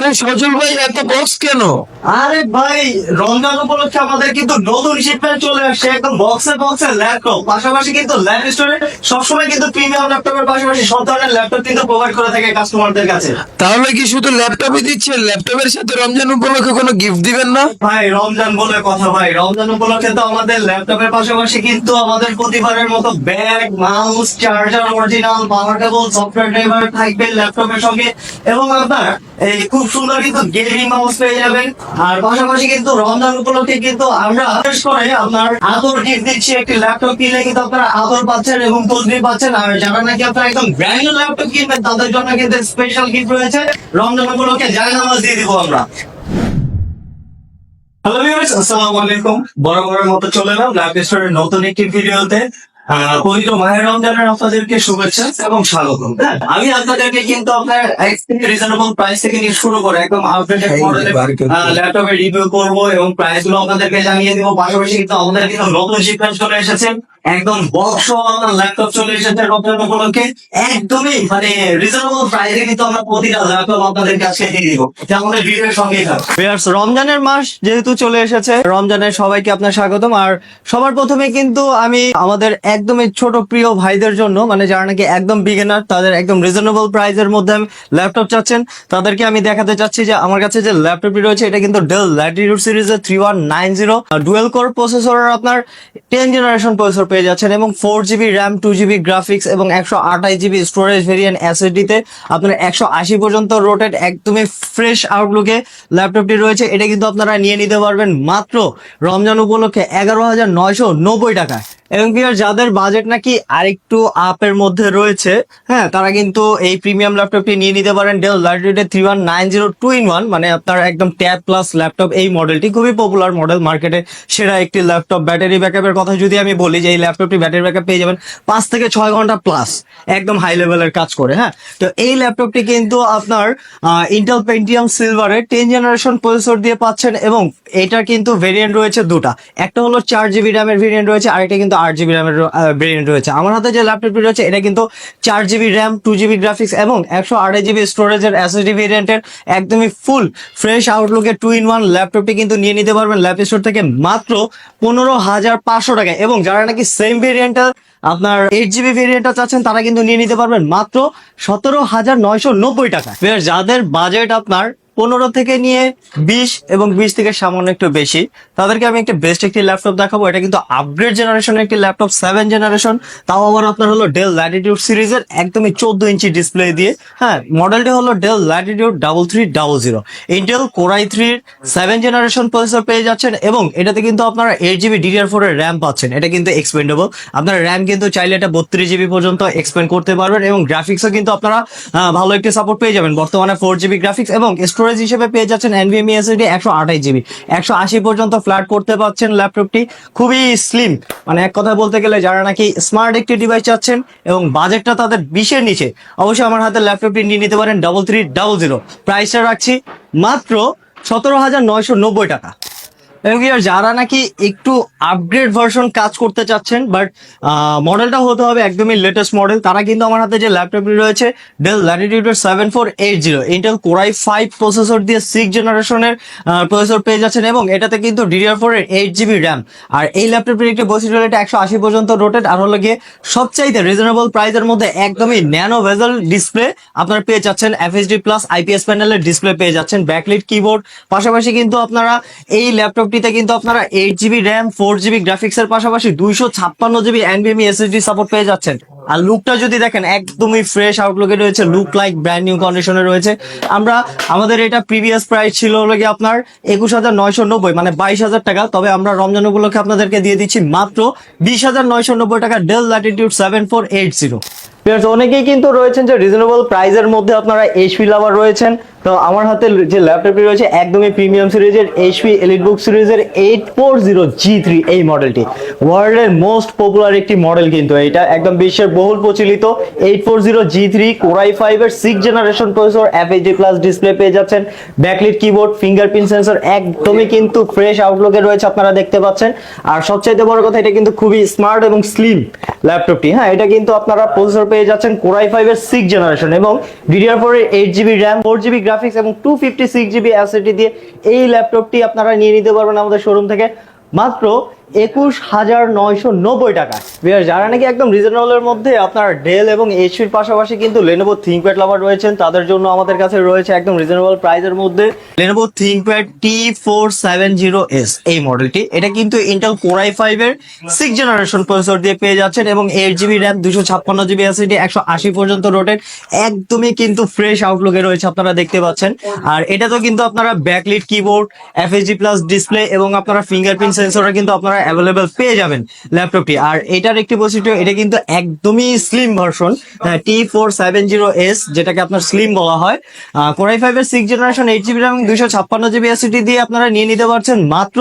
আরে সজল ভাই এত বক্স কেন? আরে ভাই রমজান উপলক্ষে আমাদের কিন্তু নতুন শিপমেন্ট চলে আসছে একদম বক্সে বক্সে ল্যাপটপ পাশাপাশি কিন্তু ল্যাপ স্টোরে সবসময় কিন্তু প্রিমিয়াম ল্যাপটপের পাশাপাশি সব ধরনের ল্যাপটপ কিন্তু প্রোভাইড করে থাকে কাস্টমারদের কাছে। তাহলে কি শুধু ল্যাপটপই দিচ্ছেন? ল্যাপটপের সাথে রমজান উপলক্ষে কোনো গিফট দিবেন না? ভাই রমজান বলে কথা ভাই। রমজান উপলক্ষে তো আমাদের ল্যাপটপের পাশাপাশি কিন্তু আমাদের প্রতিবারের মতো bag mouse charger original power cable software driver থাকবে ল্যাপটপের সঙ্গে। এবং আপনার এই খুব সুন্দর কিন্তু গেমিং মাউস পেয়ে যাবেন। আর পাশাপাশি কিন্তু রমজান উপলক্ষে কিন্তু আমরা বিশেষ করে আপনার আদর গিফট দিচ্ছি, একটি ল্যাপটপ কিনলে কিন্তু আপনারা আদর পাচ্ছেন এবং তসবি পাচ্ছেন। আর যারা নাকি আপনারা একদম ব্র্যান্ড ল্যাপটপ কিনবেন, তাদের জন্য কিন্তু স্পেশাল গিফট রয়েছে। রমজান উপলক্ষে জায়নামাজ দিয়ে দিব আমরা। হ্যালো ভিউয়ার্স আসসালামু আলাইকুম। বরাবরের মতো চলে এলাম লাইভ স্টোরের নতুন একটি ভিডিওতে পবিত্র মাহের রমজানের আপনাদেরকে শুভেচ্ছা এবং স্বাগত হ্যাঁ, আমি আপনাদেরকে কিন্তু আপনার রিজনেবল প্রাইস থেকে নিয়ে শুরু করে একদম আপডেটেড মডেলের ল্যাপটপের রিভিউ করব এবং প্রাইসগুলো আপনাদেরকে জানিয়ে দিব। পাশাপাশি কিন্তু আমাদের কিন্তু নতুন শিক্ষা চলে এসেছে। একদম বক্স আমার ল্যাপটপ চলে এসেছে রমজান উপলক্ষে। একদমই মানে রিজনেবল প্রাইসে কিন্তু আমরা প্রতিটা ল্যাপটপ আপনাদেরকে আজকে দিয়ে দিব। যা আমাদের ভিডিওর সঙ্গেই থাকবে। রমজানের মাস যেহেতু চলে এসেছে, রমজানের সবাইকে আপনার স্বাগতম। আর সবার প্রথমে কিন্তু আমি আমাদের একদমই ছোট প্রিয় ভাইদের জন্য মানে যারা নাকি একদম বিগিনার তাদের একদম রিজনেবল প্রাইসের মধ্যে আমি ল্যাপটপ চাচ্ছেন, তাদেরকে আমি দেখাতে চাচ্ছি যে আমার কাছে যে ল্যাপটপটি রয়েছে, এটা কিন্তু ডেল ল্যাটিটিউড সিরিজের three one nine zero dual core processor আপনার টেন জেনারেশন প্রসেসর পেয়ে যাচ্ছেন এবং four GB RAM two GB graphics এবং একশো আঠাশ জিবি স্টোরেজ ভেরিয়েন্ট এসএসডিতে আপনার একশো আশি পর্যন্ত রোটেড একদমই ফ্রেশ আউটলুকে ল্যাপটপটি রয়েছে। এটা কিন্তু আপনারা নিয়ে নিতে পারবেন মাত্র রমজান উপলক্ষে এগারো হাজার নয়শো নব্বই টাকায়। এবং যাদের বাজেট নাকি আরেকটু আপের মধ্যে রয়েছে হ্যাঁ তারা কিন্তু এই প্রিমিয়াম ল্যাপটপটি নিয়ে নিতে পারেন Dell Latitude three one nine zero two in one মানে আপনার একদম ট্যাব প্লাস ল্যাপটপ এই মডেলটি খুবই পপুলার মডেল মার্কেটে সেরা একটি ল্যাপটপ ব্যাটারি ব্যাকআপের কথা যদি আমি বলি যে এই ল্যাপটপটি ব্যাটারি ব্যাকআপ পেয়ে যাবেন পাঁচ থেকে ছয় ঘণ্টা প্লাস একদম হাই লেভেলের কাজ করে হ্যাঁ। তো এই ল্যাপটপটি কিন্তু আপনার ইন্টেল পেন্টিয়াম সিলভারের টেন জেনারেশন প্রসেসর দিয়ে পাচ্ছেন এবং এটার কিন্তু ভেরিয়েন্ট রয়েছে দুটা। একটা হলো চার জিবি র্যামের ভেরিয়েন্ট রয়েছে, আরেকটা কিন্তু আট জিবি র্যামের ভেরিয়েন্ট রয়েছে। আমার হাতে যে ল্যাপটপটি রয়েছে, এটা কিন্তু চার GB RAM two GB graphics এবং একশো আড়াই জিবি স্টোরেজের এসএসডি ভেরিয়েন্টের একদমই ফুল ফ্রেশ আউটলুকের টু ইন ওয়ান ল্যাপটপটি কিন্তু নিয়ে নিতে পারবেন ল্যাপ স্টোর থেকে মাত্র পনেরো হাজার পাঁচশো টাকা এবং যারা নাকি সেম ভেরিয়েন্টের আপনার এইট জিবি ভেরিয়েন্টটা চাচ্ছেন, তারা কিন্তু নিয়ে নিতে পারবেন মাত্র সতেরো হাজার নয়শো নব্বই টাকা যাদের বাজেট আপনার পনেরো থেকে নিয়ে বিশ এবং বিশ থেকে সামান্য একটু বেশি। তাদেরকে আমি একটা বেস্ট একটি ল্যাপটপ দেখাবো। এটা কিন্তু আপগ্রেড জেনারেশনের একটি ল্যাপটপ সেভেন জেনারেশন তাও আবার আপনার হলো ডেল ল্যাটিটিউড সিরিজের একদমই চোদ্দ ইঞ্চি ডিসপ্লে দিয়ে। হ্যাঁ মডেলটি হলো Dell Latitude double three double zero Intel core i থ্রির সেভেন জেনারেশন প্রসেসর পেয়ে যাচ্ছেন এবং এটাতে কিন্তু আপনারা এইট জিবি ডিডিআর ফোর এর র্যাম পাচ্ছেন। এটা কিন্তু এক্সপেন্ডেবল আপনারা র্যাম কিন্তু চাইলে এটা বত্রিশ জিবি পর্যন্ত এক্সপেন্ড করতে পারবেন এবং গ্রাফিক্সও কিন্তু আপনারা ভালো একটি সাপোর্ট পেয়ে যাবেন। বর্তমানে ফোর জিবি গ্রাফিক্স এবং স্টোরেজ হিসেবে পেয়ে যাচ্ছেন এনভিএমই এসএসডি একশো আঠাশ জিবি একশো আশি পর্যন্ত ফ্ল্যাট করতে পারছেন ল্যাপটপটি খুবই স্লিম মানে এক কথা বলতে গেলে যারা নাকি স্মার্ট একটি ডিভাইস চাচ্ছেন এবং বাজেটটা তাদের বিশের নিচে, অবশ্যই আমার হাতে ল্যাপটপটি নিয়ে নিতে পারেন ডাবল থ্রি ডাবল জিরো প্রাইসটা রাখছি মাত্র সতেরো হাজার নয়শো নব্বই টাকা। যারা নাকি একটু আপগ্রেড ভার্সন কাজ করতে চাচ্ছেন বাট মডেলটা হতে হবে একদমই লেটেস্ট মডেল তারা কিন্তু আমার হাতে যে ল্যাপটপটি রয়েছে Dell ল্যাটিটিউডের seven four eight zero Intel core i five processor দিয়ে সিক্স জেনারেশনের প্রসেসর পেয়ে যাচ্ছেন এবং এটাতে কিন্তু ডিডিআর ফোর এর এইট জিবি র্যাম আর এই ল্যাপটপটির একটি বৈশিষ্ট্য এটা একশো আশি পর্যন্ত রোটেড আর হলো গিয়ে সবচাইতে রিজনেবল প্রাইসের মধ্যে একদমই ন্যানো ভেজাল ডিসপ্লে আপনারা পেয়ে যাচ্ছেন এফএসডি প্লাস আইপিএস প্যানেলের ডিসপ্লে পেয়ে যাচ্ছেন ব্যাকলিট কিবোর্ড পাশাপাশি কিন্তু আপনারা এই ল্যাপটপটিতে কিন্তু আপনারা eight GB RAM four GB graphics এর পাশাপাশি দুইশো ছাপ্পান্ন জিবি এনবিএমই এসএসডি সাপোর্ট পেয়ে যাচ্ছেন। আর লুকটা যদি দেখেন, একদমই ফ্রেশ আউটলুকে রয়েছে লুক লাইক ব্র্যান্ড নিউ কন্ডিশনে রয়েছে। আমরা, আমাদের এটা প্রিভিয়াস প্রাইস ছিল হলো আপনার একুশ হাজার নয়শো নব্বই মানে বাইশ হাজার টাকা। তবে আমরা রমজান উপলক্ষে আপনাদেরকে দিয়ে দিচ্ছি মাত্র বিশ হাজার নয়শো নব্বই টাকা Dell Latitude seven four eight zero অনেকেই কিন্তু রয়েছেন যে রিজনেবল প্রাইজের মধ্যে আপনারা এইচপি লাভার রয়েছেন। তো আমার হাতে যে ল্যাপটপটি রয়েছে, একদমই প্রিমিয়াম সিরিজের এইচপি এলিট বুক সিরিজের eight four zero G three এই মডেলটি ওয়ার্ল্ডের মোস্ট পপুলার একটি মডেল কিন্তু এটা। একদম বিশ্বের বহুল প্রচলিত eight four zero G three core i five এর six generation processor FHD plus display পেয়ে যাচ্ছেন। ব্যাকলিট কিবোর্ড ফিঙ্গারপ্রিন্ট সেন্সর একদমই কিন্তু ফ্রেশ আউটলুকে রয়েছে আপনারা দেখতে পাচ্ছেন। আর সবচাইতে বড় কথা, এটা কিন্তু খুবই স্মার্ট এবং স্লিম ল্যাপটপটি হ্যাঁ এটা কিন্তু আপনারা প্রসেসর পেয়ে যাচ্ছেন কোরাই ফাইভ এর সিক্স জেনারেশন এবং ডিডিআর ফোর এর eight GB RAM four GB graphics এবং two fifty six GB SSD দিয়ে এই ল্যাপটপটি আপনারা নিয়ে নিতে পারবেন আমাদের শোরুম থেকে। মাত্র একুশ হাজার নয়শো নব্বই টাকা। যারা নাকি একদম রিজনেবলের মধ্যে আপনার ডেল এবং পাশাপাশি কিন্তু লেনোভো থিঙ্কপ্যাড লাভার রয়েছেন, তাদের জন্য আমাদের কাছে রয়েছে একদম রিজনেবল প্রাইসের মধ্যে Lenovo ThinkPad T four seven zero S এই মডেলটি এটা কিন্তু ইন্টেল কোরাই ফাইভ এর সিক্স জেনারেশন প্রসেসর দিয়ে পেয়ে যাচ্ছেন এবং এইট জিবি র্যাম দুশো ছাপ্পান্ন জিবি এসিডি একশো আশি পর্যন্ত রোটেট একদমই কিন্তু ফ্রেশ আউটলুকে রয়েছে আপনারা দেখতে পাচ্ছেন। আর এটা তো কিন্তু আপনারা backlit keyboard FHD plus display এবং আপনারা ফিঙ্গারপ্রিন্ট সেন্সরটা কিন্তু আপনারা অ্যাভেলেবেল পেয়ে যাবেন ল্যাপটপটি আর এটার একটি বৈশিষ্ট্য এটা কিন্তু একদমই slim version T four seven zero S যেটাকে আপনার স্লিম বলা হয়। কোরাই ফাইভ এর six generation eight GB RAM দুশো ছাপ্পান্ন জিবি এসিডি দিয়ে আপনারা নিয়ে নিতে পারছেন মাত্র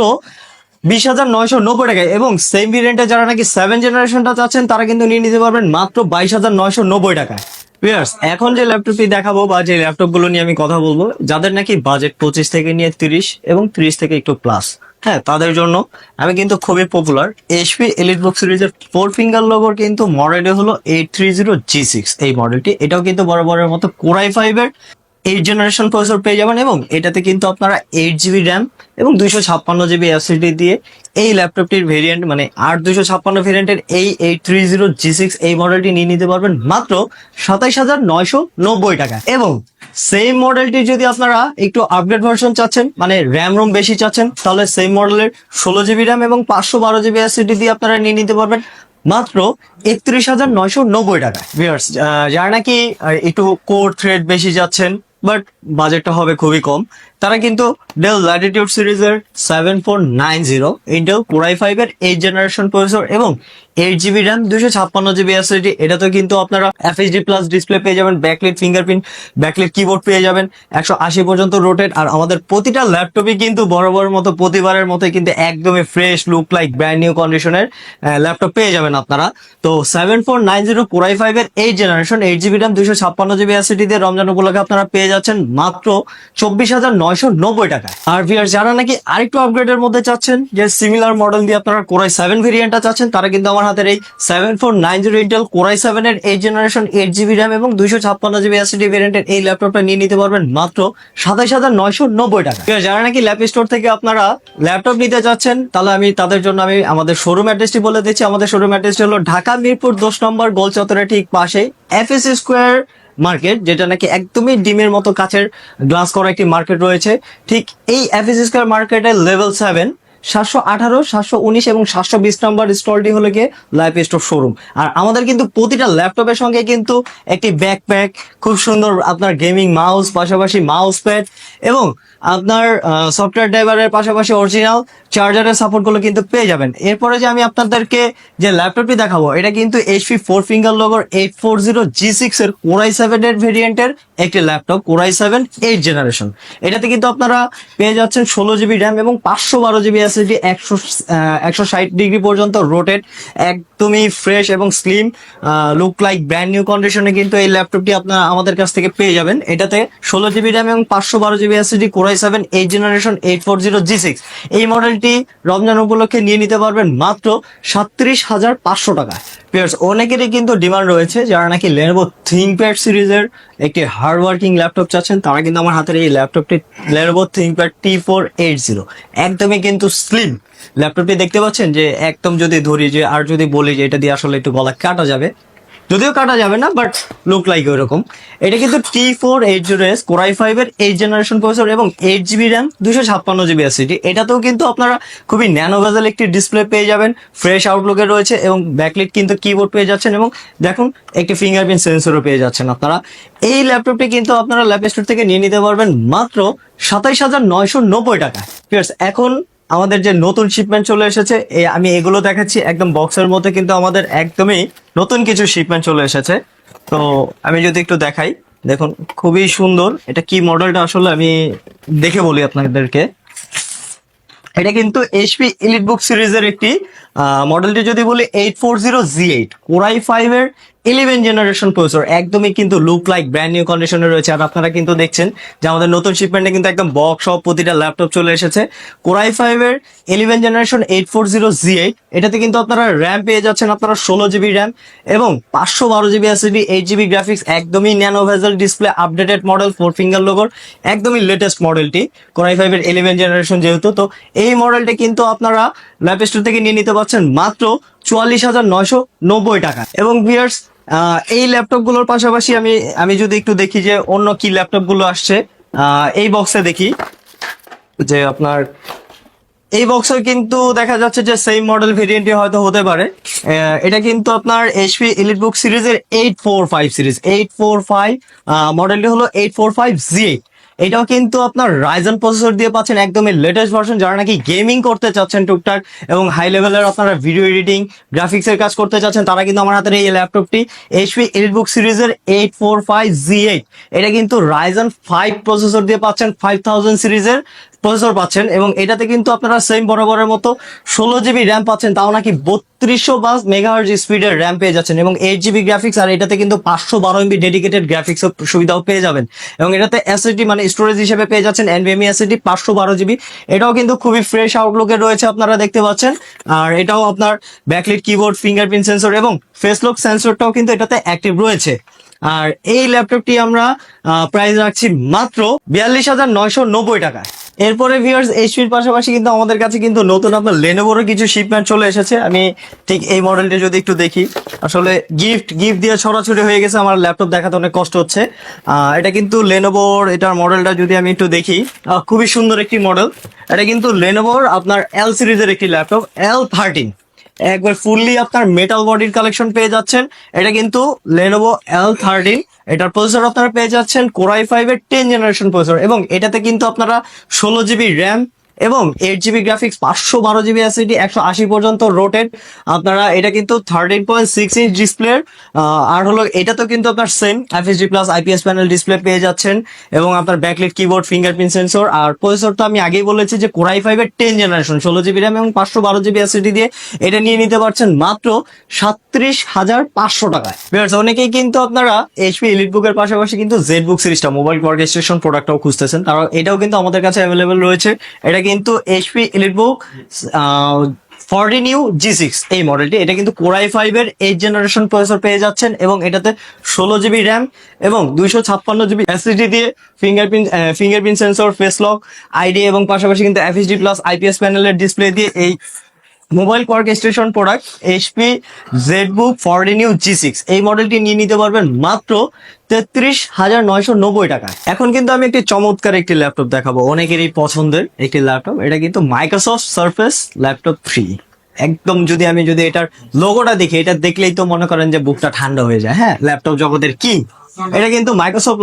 বিশ হাজার নয়শো নব্বই টাকায়। এবং সেম ভেরিয়েন্টে যারা নাকি সেভেন জেনারেশনটা চাচ্ছেন তারা কিন্তু নিয়ে নিতে পারবেন মাত্র বাইশ হাজার নয়শো নব্বই টাকায়। Viewers, এখন যে ল্যাপটপটি দেখাবো বা যে ল্যাপটপগুলো নিয়ে আমি কথা বলব যাদের নাকি বাজেট পঁচিশ থেকে নিয়ে তিরিশ এবং তিরিশ থেকে একটু প্লাস হ্যাঁ তাদের জন্য আমি কিন্তু খুবই পপুলার এসপি এলিট বুক সিরিজের ফোর ফিঙ্গার লোগোর কিন্তু মডেলটি হলো eight three zero G six এই মডেলটি এটাও কিন্তু বরাবরের মতো কোরাই ফাইভের এইট জেনারেশন প্রসেসর পেয়ে যাবেন এবং এটাতে কিন্তু আপনারা এইট জিবি র্যাম এবং দুইশো ছাপ্পান্ন জিবি এসএসডি দিয়ে এই ল্যাপটপটির ভেরিয়েন্ট মানে আট দুইশো ছাপ্পান্ন ভেরিয়েন্টের এই eight three zero G six এই মডেলটি নিয়ে নিতে পারবেন মাত্র সাতাইশ হাজার নয়শো নব্বই টাকা। এবং সেম মডেলটি যদি আপনারা একটু আপগ্রেড ভার্সন চাচ্ছেন মানে র্যাম রোম বেশি চাচ্ছেন, তাহলে সেম মডেলের ষোলো জিবি র্যাম এবং পাঁচশো বারো জিবি এসএসডি দিয়ে আপনারা নিয়ে নিতে পারবেন মাত্র একত্রিশ হাজার নয়শো নব্বই টাকা। ভিউয়ার্স যারা নাকি একটু কোর থ্রেড বেশি যাচ্ছেন বাট বাজেটটা হবে খুবই কম। তারা কিন্তু ডেল ল্যাটিটিউড সিরিজের seven four nine zero Intel core i five এর এইট জেনারেশন প্রসেসর এবং এইট জিবি র্যাম দুশো ছাপ্পান্ন জিবি এসএসডি এটা তো কিন্তু আপনারা এফএসডি প্লাস ডিসপ্লে পেয়ে যাবেন ব্যাকলিট ফিঙ্গারপ্রিন্ট ব্যাকলিট কিবোর্ড পেয়ে যাবেন, একশো আশি পর্যন্ত রোটেট আর আমাদের প্রতিটা ল্যাপটপই কিন্তু বরাবরের মতো, প্রতিবারের মতো কিন্তু একদমই fresh look like brand new কন্ডিশনের ল্যাপটপ পেয়ে যাবেন আপনারা। তো seven four nine zero core i five এর eight generation eight GB RAM দুশো ছাপ্পান্ন জিবি এসএসডি দিয়ে রমজান উপলক্ষে আপনারা পেয়ে যাচ্ছেন মাত্র চব্বিশ হাজার নয়শো নব্বই টাকা আর ভিআর যারা নাকি আরেকটু আপগ্রেডের মধ্যে চাচ্ছেন, যে সিমিলার মডেল দিয়ে আপনারা কোরাই সেভেন ভেরিয়েন্টটা চাচ্ছেন, তারা কিন্তু আমার হাতের এই seven four nine zero Intel core i seven এর eight generation eight GB RAM এবং দুইশো ছাপ্পান্ন জিবি এসএসডি ভেরিয়েন্টের এই ল্যাপটপটা নিয়ে নিতে পারবেন মাত্র সাতাইশ হাজার নয়শো নব্বই টাকা যারা নাকি ল্যাপ স্টোর থেকে আপনারা ল্যাপটপ নিতে চাচ্ছেন, তাহলে আমি তাদের জন্য আমি আমাদের শোরুম অ্যাড্রেসটি বলে দিচ্ছি। আমাদের শোরুম অ্যাড্রেসটি হলো ঢাকা মিরপুর দশ নম্বর গোল চত্বরের ঠিক পাশে এফএস স্কোয়ার মার্কেট, যেটা নাকি একদমই ডিমের মতো কাছের গ্লাস করা একটি মার্কেট রয়েছে। ঠিক এই এফএস স্কোয়ার মার্কেটের লেভেল সেভেন সাতশো আঠারো, সাতশো উনিশ এবং সাতশো বিশ নম্বর স্টলটি হলো গিয়ে লাইফ স্টোর শোরুম আর আমাদের কিন্তু প্রতিটা ল্যাপটপের সঙ্গে কিন্তু একটি ব্যাকপ্যাক খুব সুন্দর আপনার গেমিং মাউস পাশাপাশি মাউস প্যাড এবং আপনার সফটওয়্যার ড্রাইভারের পাশাপাশি অরিজিনাল চার্জারের সাপোর্টগুলো কিন্তু পেয়ে যাবেন। এরপরে যে আমি আপনাদেরকে যে ল্যাপটপটি দেখাবো, এটা কিন্তু HP four finger লগর eight four zero G six এর কোরাই সেভেন এর ভেরিয়েন্টের একটি laptop core i seven eight generation এটাতে কিন্তু আপনারা পেয়ে যাচ্ছেন ষোলো জিবি র্যাম এবং পাঁচশো বারো জিবি এসএসডি একশো একশো ষাট ডিগ্রি পর্যন্ত রোটেট একদমই ফ্রেশ এবং slim look like brand new কন্ডিশনে কিন্তু এই ল্যাপটপটি আপনারা আমাদের কাছ থেকে পেয়ে যাবেন। এটাতে ষোলো জিবি র্যাম এবং পাঁচশো বারো GB SSD core i seven G six এই মডেলটি রমজান উপলক্ষে নিয়ে নিতে পারবেন মাত্র সাতত্রিশ হাজার পাঁচশো টাকা Viewers, অনেকেরই কিন্তু ডিমান্ড রয়েছে যারা নাকি লেনোভো থিঙ্কপ্যাড সিরিজের একটি হার্ড ওয়ার্কিং ল্যাপটপ চাচ্ছেন তারা কিন্তু আমার হাতের এই ল্যাপটপটি Lenovo ThinkPad T four eight zero একদমই কিন্তু স্লিম ল্যাপটপটি দেখতে পাচ্ছেন যে একদম যদি ধরি যে আর যদি বলি যে এটা দিয়ে আসলে একটু গলা কাটা যাবে। যদিও কাটা যাবে না বাট লুক লাইক ওইরকম এটা কিন্তু T four eight zero S core i five এর এইট জেনারেশন প্রসেসর এবং এইট জিবি র্যাম দুশো ছাপ্পান্ন জিবি এসিডি এটাতেও কিন্তু আপনারা খুবই ন্যানো ভেজাল একটি ডিসপ্লে পেয়ে যাবেন ফ্রেশ আউটলুকে রয়েছে এবং ব্যাকলিট কিন্তু কিবোর্ড পেয়ে যাচ্ছেন এবং দেখুন, একটি ফিঙ্গারপ্রিন্ট সেন্সরও পেয়ে যাচ্ছেন আপনারা। এই ল্যাপটপটি কিন্তু আপনারা ল্যাপ স্টোর থেকে নিয়ে নিতে পারবেন মাত্র সাতাইশ হাজার নয়শো নব্বই টাকা এখন আমাদের যে নতুন শিপমেন্ট চলে এসেছে আমি এগুলো দেখাচ্ছি একদম বক্সের মধ্যে কিন্তু আমাদের একদমই নতুন কিছু শিপমেন্ট চলে এসেছে। তো আমি যদি একটু দেখাই, দেখুন খুবই সুন্দর। এটা কি মডেলটা আসলে আমি দেখে বলি আপনাদেরকে। এটা কিন্তু এইচপি ইলিট বুক সিরিজের একটি মডেলটি যদি বলি eight four zero G eight core i five এর ইলেভেন জেনারেশন প্রসেসর একদমই কিন্তু লুক লাইক ব্র্যান্ড নিউ কন্ডিশনে রয়েছে। আর আপনারা কিন্তু দেখছেন যে আমাদের নতুন শিপমেন্টে কিন্তু একদম বক্স সব প্রতিটা ল্যাপটপ চলে এসেছে। কোরাই ফাইভ এর eleven generation eight four zero G eight এটাতে কিন্তু আপনারা র্যাম পেয়ে যাচ্ছেন আপনারা ষোলো জিবি র্যাম এবং পাঁচশো বারো GB SSD eight GB graphics একদমই nano bezel display updated model four finger লোগোর একদমই লেটেস্ট মডেলটি কোরাই ফাইভ এর ইলেভেন জেনারেশন যেহেতু, তো এই মডেলটি কিন্তু আপনারা ল্যাপ স্টোর থেকে নিয়ে নিতে পারছেন। মাত্র চুয়াল্লিশ হাজার নয়শো নব্বই টাকা। এবং ভিয়ার্স এই ল্যাপটপগুলোর পাশাপাশি আমি আমি যদি একটু দেখি যে অন্য কি ল্যাপটপগুলো আসছে এই বক্সে দেখি যে আপনার, এই বক্সে কিন্তু দেখা যাচ্ছে যে সেম মডেল ভেরিয়েন্টই হয়তো হতে পারে। এটা কিন্তু আপনার এইচপি ইলিট বুক সিরিজের eight four five series eight four five মডেলটি হলো এইট ফোর ফাইভ জি এটাও কিন্তু আপনার রাইজন প্রসেসর দিয়ে পাচ্ছেন একদমই লেটেস্ট ভার্সন যারা নাকি গেমিং করতে চাচ্ছেন টুকটাক এবং হাই লেভেলের আপনারা ভিডিও এডিটিং গ্রাফিক্সের কাজ করতে চাচ্ছেন, তারা কিন্তু আমার হাতের এই ল্যাপটপটি এইচপি এলিটবুক সিরিজের eight four five G eight এটা কিন্তু রাইজন ফাইভ প্রসেসর দিয়ে পাচ্ছেন ফাইভ থাউজেন্ড সিরিজের প্রসেসর পাচ্ছেন এবং এটাতে কিন্তু আপনারা সেম বরাবরের মতো ষোলো জিবি র্যাম পাচ্ছেন, তাও নাকি বত্রিশশো বাস মেগাহার্জ স্পিডের র্যাম পেয়ে যাচ্ছেন এবং এইট জিবি গ্রাফিক্স আর এটাতে কিন্তু পাঁচশো বারো এমবি ডেডিকেটেড গ্রাফিক্স সুবিধাও পেয়ে যাবেন। এবং এটাতে এসএসডি মানে স্টোরেজ হিসেবে পেয়ে যাচ্ছেন এনভিএমই এসএসডি পাঁচশো বারো জিবি এটাও কিন্তু খুবই ফ্রেশ আউটলুকে রয়েছে আপনারা দেখতে পাচ্ছেন। আর এটাও আপনার ব্যাকলিট কিবোর্ড ফিঙ্গারপ্রিন্ট সেন্সর এবং ফেস লক সেন্সরটাও কিন্তু এটাতে অ্যাক্টিভ রয়েছে। আর এই ল্যাপটপটি আমরা প্রাইস রাখছি মাত্র বিয়াল্লিশ হাজার নয়শো নব্বই টাকায়। এরপরে ভিউয়ার্স এইচপির পাশাপাশি কিন্তু আমাদের কাছে কিন্তু নতুন আপনার লেনোভোরও কিছু শিপমেন্ট চলে এসেছে। আমি ঠিক এই মডেলটি যদি একটু দেখি, আসলে গিফট গিফট দিয়ে ছড়াছড়ি হয়ে গেছে আমার ল্যাপটপ দেখাতে অনেক কষ্ট হচ্ছে। এটা কিন্তু লেনোভোর এটার মডেলটা যদি আমি একটু দেখি খুবই সুন্দর একটি মডেল এটা কিন্তু লেনোভোর আপনার এল সিরিজের একটি ল্যাপটপ এল থার্টিন একবার ফুললি আপনার মেটাল বডির কালেকশন পেয়ে যাচ্ছেন। এটা কিন্তু লেনোভো এল থার্টিন এটার প্রসেসর আপনারা পেয়ে যাচ্ছেন কোরাই ফাইভের টেন জেনারেশন প্রসেসর এবং এটাতে কিন্তু আপনারা ষোলো জিবি র্যাম এবং এইট জিবি গ্রাফিক্স পাঁচশো বারো জিবি এসিডি একশো আশি পর্যন্ত রোটেড আপনারা এটা কিন্তু thirteen point six inch display আর হলো এটা তো কিন্তু আপনার same FHD plus IPS panel display পেয়ে যাচ্ছেন এবং আপনার ব্যাকলিট কিবোর্ড ফিঙ্গারপ্রিন্ট সেন্সর আর প্রসেসর তো আমি আগেই বলেছি যে কোরাই ফাইভ এর টেন জেনারেশন ষোলো জিবি র্যাম এবং পাঁচশো বারো জিবি এসিডি দিয়ে এটা নিয়ে নিতে পারছেন মাত্র সাত্রিশ হাজার পাঁচশো টাকায়। অনেকেই কিন্তু আপনারা এইচপি এলিট বুকের পাশাপাশি কিন্তু জেড বুক সিরিজটা মোবাইল ওয়ার্ক স্টেশন প্রোডাক্টটাও খুঁজতেছেন তারা এটাও কিন্তু আমাদের কাছে অ্যাভেলেবেল রয়েছে। এটা কিন্তু HP Elite book fourteen u G six এই মডেলটি এটা কিন্তু কোরাই ফাইভ এর এইট জেনারেশন প্রসেসর পেয়ে যাচ্ছেন এবং এটাতে ষোলো জিবি র্যাম এবং দুইশো ছাপ্পান্ন জিবি এসএসডি দিয়ে fingerprint fingerprint sensor face lock ID এবং পাশাপাশি কিন্তু এফএসডি প্লাস আইপিএস প্যানেলের ডিসপ্লে দিয়ে এই mobile station product HP ZBook fourteen u G six এই মডেলটি নিয়ে নিতে পারবেন মাত্র তেত্রিশ হাজার নয়শো নব্বই টাকা এখন কিন্তু আমি একটি চমৎকার একটি ল্যাপটপ দেখাবো। অনেকেরই পছন্দের একটি ল্যাপটপ এটা কিন্তু মাইক্রোসফট সার্ফেস ল্যাপটপ ফ্রি একদম যদি আমি যদি এটার লোগোটা দেখি, এটা দেখলেই তো মনে করেন যে বুকটা ঠান্ডা হয়ে যায়। হ্যাঁ ল্যাপটপ জগতের কি এটা কিন্তু Microsoft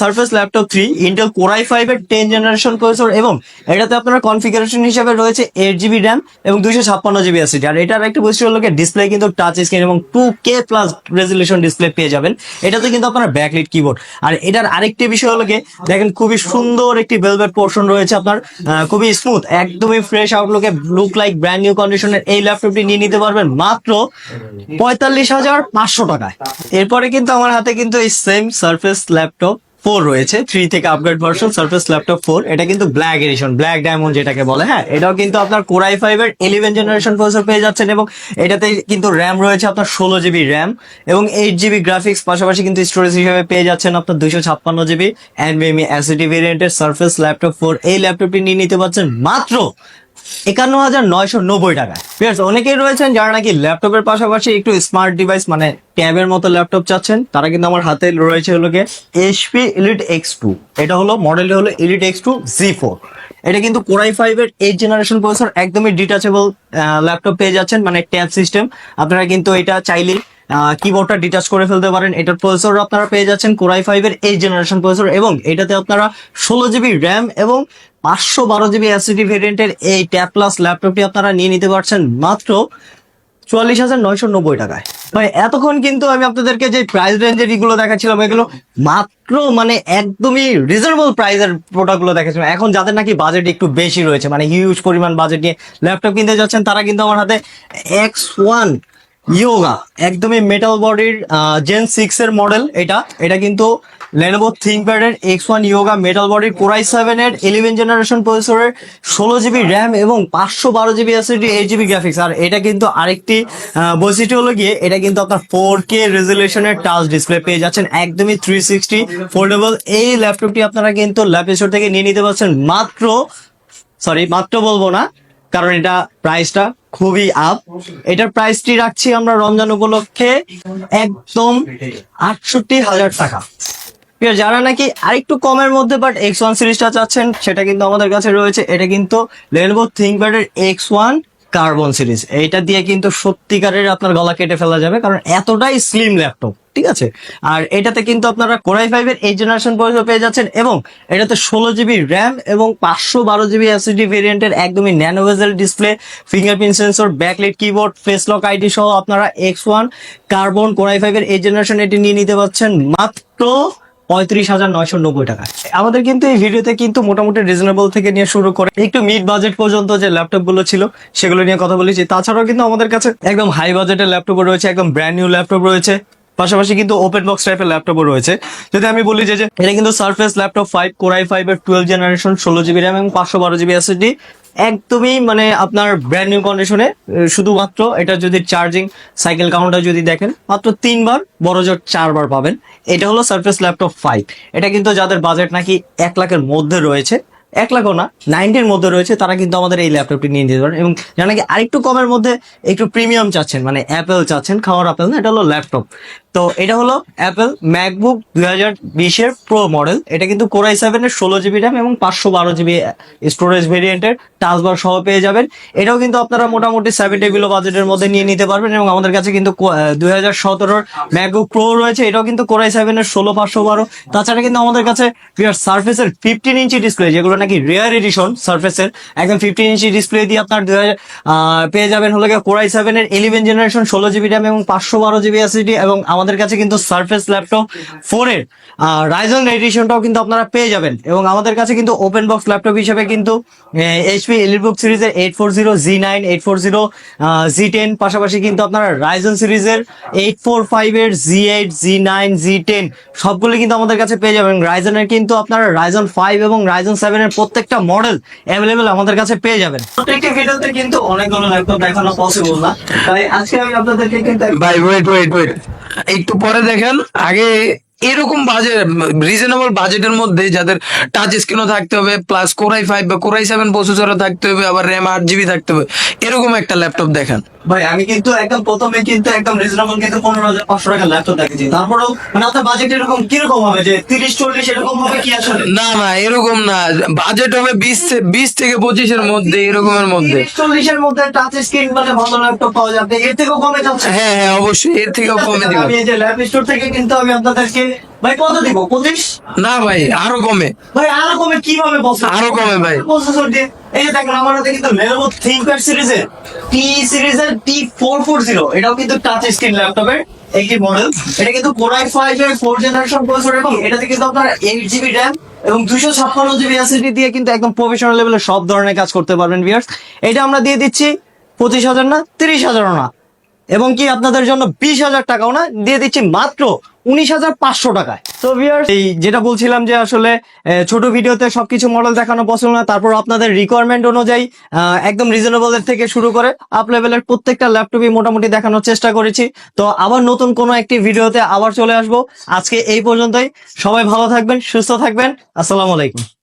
Surface laptop three Intel core i five এর টেন জেনারেশন প্রসেসর এবং এটাতে আপনার কনফিগারেশন হিসেবে রয়েছে এইট জিবি র্যাম এবং দুইশো ছাপ্পান্ন জিবি এসিডি আর এটার একটা বৈশিষ্ট্য হলো ডিসপ্লে কিন্তু টাচ স্ক্রিন এবং two K plus resolution display পেয়ে যাবেন। এটাতে কিন্তু আপনার ব্যাকলিট কিবোর্ড আর এটার আরেকটি বিষয় হলো দেখেন খুবই সুন্দর একটি ভেলভেট পোর্শন রয়েছে আপনার। খুবই স্মুথ একদমই ফ্রেশ আউটলুকে লুক লাইক ব্র্যান্ড নিউ কন্ডিশনের এই ল্যাপটপটি নিয়ে নিতে পারবেন মাত্র পঁয়তাল্লিশ হাজার পাঁচশো টাকায়। এরপরে কিন্তু আমার হাতে কিন্তু সেম সার্ফেস ল্যাপটপ ফোর রয়েছে থ্রি থেকে upgrade version Surface laptop four এটা কিন্তু ব্ল্যাক এডিশন ব্ল্যাক ডায়মন্ড যেটাকে বলে হ্যাঁ এটাও কিন্তু আপনার কোরাই ফাইভ এর ইলেভেন জেনারেশন প্রসেসর পেয়ে যাচ্ছেন এবং এটাতে কিন্তু র্যাম রয়েছে আপনার ষোলো জিবি র্যাম এবং এইট জিবি গ্রাফিক্স পাশাপাশি কিন্তু স্টোরেজ হিসেবে পেয়ে যাচ্ছেন আপনার দুইশো ছাপ্পান্ন জিবি এনবিএমই অ্যাসিডি ভেরিয়েন্টের সার্ফেস ল্যাপটপ ফোর এই ল্যাপটপটি নিয়ে নিতে পারছেন মাত্র একান্ন হাজার নয়শো নব্বই টাকায় Viewers, অনেকেই রয়েছেন যারা নাকি ল্যাপটপের পাশাপাশি একটু স্মার্ট ডিভাইস মানে ট্যাবের মতো ল্যাপটপ চাচ্ছেন তারা কিন্তু আমার হাতে রয়েছে হলো গিয়ে এইচপি ইলিট এক্স টু এটা হলো মডেলটা হলো Elite X two G four এটা কিন্তু কোরাই ফাইভ এর এইট জেনারেশন প্রসেসর একদমই ডিটাচেবল ল্যাপটপ পেয়ে যাচ্ছেন মানে ট্যাব সিস্টেম আপনারা কিন্তু এটা চাইলে কিবোর্ডটা ডিটাচ করে ফেলতে পারেন। এটার প্রসেসর আপনারা পেয়ে যাচ্ছেন কোরাই ফাইভ এর এইট জেনারেশন প্রসেসর এবং এটাতে আপনারা ষোলো জিবি র্যাম এবং পাঁচশো বারো জিবি এসিডি ভেরিয়েন্টের এই ট্যাব প্লাস ল্যাপটপটি আপনারা নিয়ে নিতে পারছেন মাত্র চুয়াল্লিশ হাজার নয়শো নব্বই টাকায়। ভাই, এতক্ষণ কিন্তু আমি আপনাদেরকে যে প্রাইস রেঞ্জের এগুলো দেখাচ্ছিলাম, এগুলো মাত্র মানে একদমই রিজনেবল প্রাইসের প্রোডাক্টগুলো দেখাচ্ছিলাম। এখন যাদের নাকি বাজেট একটু বেশি রয়েছে মানে হিউজ পরিমাণ বাজেট নিয়ে ল্যাপটপ কিনতে যাচ্ছেন, তারা কিন্তু আমার হাতে এক্স ওয়ান ইয়োগা একদমই মেটাল বডির জেন সিক্স এর মডেল এটা। এটা কিন্তু লেনোভো থিঙ্কপ্যাড এর এক্স ওয়ান ইয়োগা মেটাল বডির কোরাই সেভেন এর ইলেভেন জেনারেশন প্রসেসরের ষোলো জিবি র্যাম এবং পাঁচশো বারো GB SSD eight GB graphics আর এটা কিন্তু আরেকটি বৈশিষ্ট্য হলো গিয়ে এটা কিন্তু আপনার ফোর কে রেজলিউশনের টাচ ডিসপ্লে পেয়ে যাচ্ছেন। একদমই থ্রি সিক্সটি ফোল্ডেবল এই ল্যাপটপটি আপনারা কিন্তু ল্যাপ থেকে নিয়ে নিতে পারছেন। মাত্র সরি মাত্র বলব না, কারণ এটা প্রাইসটা খুবই আপ এটার প্রাইসটি রাখছি আমরা রমজান উপলক্ষে একদম আটষট্টি হাজার টাকা। যারা নাকি আরেকটু কমের মধ্যে বাট এক্স ওয়ান সিরিজটা চাচ্ছেন, সেটা কিন্তু আমাদের কাছে রয়েছে। এটা কিন্তু লেনোভো থিঙ্কপ্যাডের এক্স ওয়ান কার্বন সিরিজ এইটা দিয়ে কিন্তু সত্যিকারের আপনার গলা কেটে ফেলা যাবে, কারণ এতটাই স্লিম ল্যাপটপ ঠিক আছে? আর এটাতে কিন্তু আপনারা কোরাই ফাইভের এই জেনারেশন পর্যন্ত পেয়ে যাচ্ছেন, এবং এটাতে ষোলো জিবি র্যাম এবং পাঁচশো বারো জিবি এসএসডি ভেরিয়েন্টের একদমই nano bezel display fingerprint sensor backlight keyboard face lock ID সহ আপনারা এক্স ওয়ান কার্বন কোরাই ফাইভের এই জেনারেশন এটি নিয়ে নিতে পারছেন। মাত্র পঁয়ত্রিশ হাজার নয়শো নব্বই টাকা। আমাদের কিন্তু এই ভিডিওতে কিন্তু মোটামুটি রিজনেবল থেকে নিয়ে শুরু করে একটু মিড বাজেট পর্যন্ত যে ল্যাপটপগুলো ছিল, সেগুলো নিয়ে কথা বলেছি। তাছাড়াও কিন্তু আমাদের কাছে একদম হাই বাজেটের ল্যাপটপ রয়েছে, একদম ব্র্যান্ড নিউ ল্যাপটপ রয়েছে। পাশাপাশি কিন্তু ওপেন বক্স টাইপের ল্যাপটপও রয়েছে। যদি আমি বলি যে এটা কিন্তু Surface laptop five core i five এর টুয়েলভ জেনারেশন ষোলো জিবি র্যাম এবং পাঁচশো বারো জিবি এসএসডি একদমই মানে আপনার ব্র্যান্ড নিউ কন্ডিশনে শুধুমাত্র এটা যদি চার্জিং সাইকেল কাউন্টার যদি দেখেন, মাত্র তিনবার বড় জোর চারবার পাবেন। এটা হলো সারফেস ল্যাপটপ ফাইভ এটা কিন্তু যাদের বাজেট নাকি এক লাখের মধ্যে রয়েছে এক লাখও না নাইনটির মধ্যে রয়েছে, তারা কিন্তু আমাদের এই ল্যাপটপটি নিয়ে নিতে পারেন। এবং যারা নাকি আরেকটু কমের মধ্যে একটু প্রিমিয়াম চাচ্ছেন মানে অ্যাপেল চাচ্ছেন, খাওয়ার অ্যাপেল না, এটা হলো ল্যাপটপ তো এটা হলো অ্যাপেল ম্যাকবুক দুই হাজার বিশের প্রো মডেল এটা কিন্তু কোরাই সেভেনের ষোলো জিবি র্যাম এবং পাঁচশো বারো জিবি স্টোরেজ ভেরিয়েন্টের টাচবার সহ পেয়ে যাবেন। এটাও কিন্তু আপনারা মোটামুটি সেভেন্টি বিলো বাজেটের মধ্যে নিয়ে নিতে পারবেন এবং আমাদের কাছে কিন্তু দুই হাজার সতেরোর ম্যাকবুক প্রো রয়েছে, এটাও কিন্তু কোরাই সেভেনের ষোলো, পাঁচশো বারো। তাছাড়া কিন্তু আমাদের কাছে সার্ফেসের ফিফটিন ইঞ্চি ডিসপ্লে যেগুলো নাকি রেয়ার এডিশন সার্ফেসের একদম ফিফটিন ইঞ্চি ডিসপ্লে দিয়ে আপনার পেয়ে যাবেন হলো গিয়ে কোরাই সেভেনের ইলেভেন জেনারেশন ষোলো জিবি র্যাম এবং পাঁচশো বারো জিবি এসএসডি এবং আমাদের কাছে কিন্তু সার্ফেস ল্যাপটপ ফোরের রাইজন এডিশনটাও কিন্তু আপনারা পেয়ে যাবেন। এবং আমাদের কাছে কিন্তু ওপেন বক্স ল্যাপটপ হিসেবে কিন্তু এইচপি এলিটবুক সিরিজের eight four zero G nine eight four zero G ten পাশাপাশি কিন্তু আপনারা রাইজন সিরিজের এইট ফোর ফাইভ এর G eight G nine G ten সবগুলো কিন্তু আমাদের কাছে পেয়ে যাবেন। রাইজনের কিন্তু আপনারা রাইজন ফাইভ এবং রাইজন সেভেন এর প্রত্যেকটা মডেল অ্যাভেলেবেল আমাদের কাছে পেয়ে যাবেন। প্রত্যেকটা ভিডিওতে কিন্তু অনেকগুলো ল্যাপটপ দেখানো পসিবল না। তাই আজকে আমি আপনাদেরকে কিন্তু ভাই ওয়েট ওয়েট ওয়েট একটু পরে দেখেন আগে এরকম বাজেট রিজনেবল বাজেটের মধ্যে যাদের টাচ স্ক্রিনও থাকতে হবে প্লাস কোরাই ফাইভ বা কোরাই সেভেন প্রসেসরও থাকতে হবে আবার র্যাম আট জিবি থাকতে হবে এরকম একটা ল্যাপটপ দেখান। ভাই আমি কিন্তু একদম প্রথমে কিন্তু একদম রিজনেবল কিন্তু পনেরো হাজার পাঁচশো টাকা ল্যাপটপ দেখেছি। তারপরেও মানে আপনার বাজেট এরকম কীরকম হবে? যে তিরিশ চল্লিশ এরকম হবে কি আসলে? না না এরকম না। বাজেট হবে বিশ বিশ থেকে পঁচিশের মধ্যে এরকমের মধ্যে। চল্লিশের মধ্যে টাচ স্ক্রিন মানে ভালো ল্যাপটপ পাওয়া যাবে। এর থেকেও কমে যাচ্ছে। হ্যাঁ হ্যাঁ অবশ্যই এর থেকেও কমে দিবেন আমি এই যে ল্যাপ স্টোর থেকে কিন্তু আমি আপনাদেরকে ভাই কত দিব? পঁচিশ? না ভাই আরও কমে। ভাই আরও কমে কীভাবে বলছো? আরও কমে ভাই। প্রসেসর এই যে দেখেন আমার হাতে কিন্তু Lenovo ThinkPad সিরিজের টি সিরিজের টি ফোর ফোর জিরো এটাও কিন্তু টাচ স্ক্রিন ল্যাপটপের একটি মডেল এটা কিন্তু কোরাই ফাইভ এর ফোর জেনারেশন প্রসেসর এবং এটাতে কিন্তু আপনার এইট জিবি র্যাম এবং দুশো ছাপ্পান্ন জিবি এসএসডি দিয়ে কিন্তু একদম প্রফেশনাল লেভেলের সব ধরনের কাজ করতে পারবেন ভিউয়ার্স এটা আমরা দিয়ে দিচ্ছি পঁচিশ হাজার না তিরিশ হাজারও না। এবং কি আপনাদের জন্য বিশ হাজার টাকাও না দিয়ে দিচ্ছি মাত্র উনিশ হাজার পাঁচশো টাকায়। তো ভিউয়ার্স এই যেটা বলছিলাম যে আসলে ছোট ভিডিওতে সবকিছু মডেল দেখানো পসিবল না তারপর আপনাদের রিকোয়ারমেন্ট অনুযায়ী আহ, একদম রিজনেবল এর থেকে শুরু করে আপ লেভেলের প্রত্যেকটা ল্যাপটপই মোটামুটি দেখানোর চেষ্টা করেছি। তো আবার নতুন কোনো একটি ভিডিওতে আবার চলে আসব। আজকে এই পর্যন্তই। সবাই ভালো থাকবেন সুস্থ থাকবেন। আসসালামু আলাইকুম।